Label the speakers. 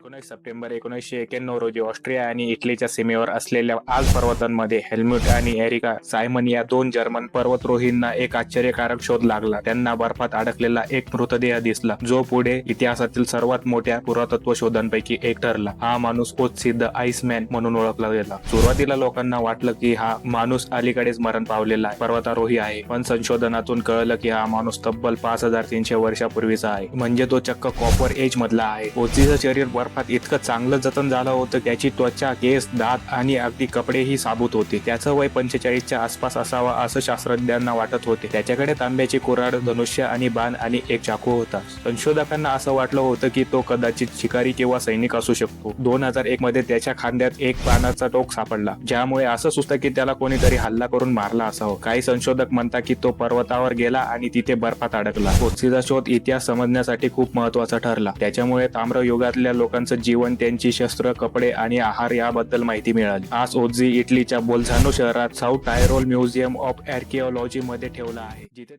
Speaker 1: एकोणीस सप्टेंबर एकोणीसशे एक्याण्णव रोजी ऑस्ट्रिया आणि इटलीच्या सीमेवर असलेल्या आज पर्वतांमध्ये हेल्म्युट आणि एरिका सायमन या दोन जर्मन पर्वतरोहींना एक आश्चर्यकारक शोध लागला. त्यांना बर्फात अडकलेला एक मृतदेह दिसला जो पुढे इतिहासातील सर्वात मोठ्या पुरातत्व शोधांपैकी एक ठरला. हा माणूस उत्सिद्ध आईसमॅन म्हणून ओळखला गेला. सुरुवातीला लोकांना वाटलं की हा माणूस अलीकडेच मरण पावलेला आहे, पर्वतारोही आहे पण संशोधनातून कळलं की हा माणूस तब्बल पाच हजार तीनशे वर्षापूर्वीचा आहे. म्हणजे तो चक्क कॉपर एज मधला आहे. ओचीचं शरीर बर्फ बर्फात इतकं चांगलं जतन झालं होतं त्याची त्वचा केस दात आणि अगदी कपडेही साबूत होते. त्याचं वय पंचेचाळीसच्या आसपास असावा असं शास्त्रज्ञांना वाटत होते. त्याच्याकडे तांब्याची कुऱ्हाड धनुष्य आणि बाण आणि एक चाकू होता. संशोधकांना असं वाटलं होतं की तो कदाचित शिकारी किंवा सैनिक असू शकतो. दोन हजार एक मध्ये त्याच्या खांद्यात एक पानाचा टोक सापडला. ज्यामुळे असं सुचतं की त्याला कोणीतरी हल्ला करून मारला असावं. काही संशोधक म्हणतात की तो पर्वतावर गेला आणि तिथे बर्फात अडकला. ओसीचा शोध इतिहास समजण्यासाठी खूप महत्त्वाचा ठरला. त्याच्यामुळे ताम्र युगातल्या लोकांचं जीवन त्यांची शस्त्र कपडे आणि आहार याबद्दल माहिती मिळाली. आज ओझी इटलीच्या बोलझानो शहरात South Tyrol museum of archaeology मध्ये ठेवला आहे जिथे